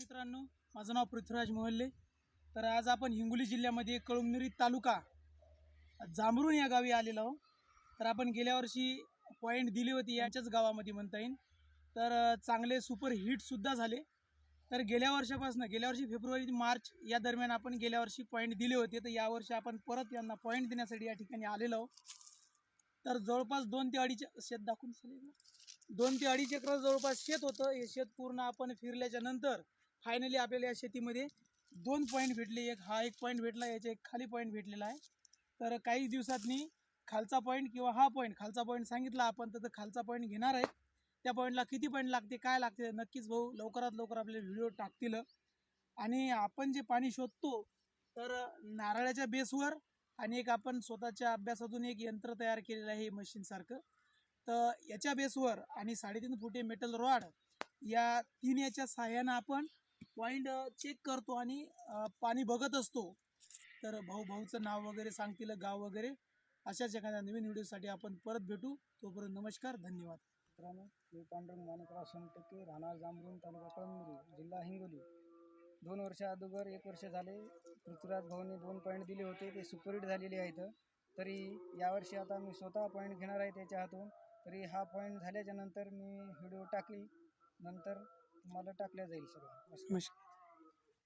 मित्रांनो माझं नाव पृथ्वीराज मोहल्ले. तर आज आपण हिंगोली जिल्ह्यामध्ये कळमनुरी तालुका जांभरून या गावी आलेलो आहो तर आपण गेल्या वर्षी पॉईंट दिली होती याच्याच गावामध्ये म्हणता येईल. तर चांगले सुपर हिटसुद्धा झाले. तर गेल्या वर्षापासून गेल्या वर्षी फेब्रुवारी मार्च या दरम्यान आपण गेल्या वर्षी पॉईंट दिले होते. तर यावर्षी आपण परत यांना पॉईंट देण्यासाठी या ठिकाणी आलेलो आहो तर जवळपास दोन ते अडीच शेत दाखवून चालेल दोन ते अडीच एकर जवळपास शेत होतं. हे शेत पूर्ण आपण फिरल्याच्या नंतर फायनली आपल्याला या शेतीमध्ये दोन पॉईंट भेटले. एक हा एक पॉईंट भेटला याच्या एक खाली पॉईंट भेटलेला आहे. तर काही दिवसातनी खालचा पॉईंट किंवा हा पॉईंट खालचा पॉईंट सांगितला आपण तर खालचा पॉईंट घेणार आहे. त्या पॉईंटला किती पॉईंट लागते काय लागते नक्कीच भाऊ लवकरात लवकर आपले व्हिडिओ टाकतील. आणि आपण जे पाणी शोधतो तर नारळाच्या बेसवर आणि एक आपण स्वतःच्या अभ्यासातून एक यंत्र तयार केलेलं आहे मशीनसारखं तर याच्या बेसवर आणि साडेतीन फुटे मेटल रॉड या तीन याच्या सहाय्यानं आपण पॉईंट चेक करतो आणि पाणी बघत असतो. तर भाऊ भाऊचं नाव वगैरे सांगतील गाव वगैरे अशाच एखाद्या नवीन व्हिडिओसाठी आपण परत भेटू. तोपर्यंत नमस्कार धन्यवाद. मित्रांनो मी पांडुरंग माणिकराव सोनटक्के राहणार जांभरून तालुका कळमनुरी जिल्हा हिंगोली. दोन वर्ष अगोदर एक वर्ष झाले पृथ्वीराज भाऊने दोन पॉईंट दिले होते ते सुपरहिट झालेले आहेत. तरी यावर्षी आता मी स्वतः पॉईंट घेणार आहे त्याच्या हातून. तरी हा पॉईंट झाल्याच्यानंतर मी व्हिडिओ टाकली. नंतर मला टाकल्या जाईल सगळं. नमस्कार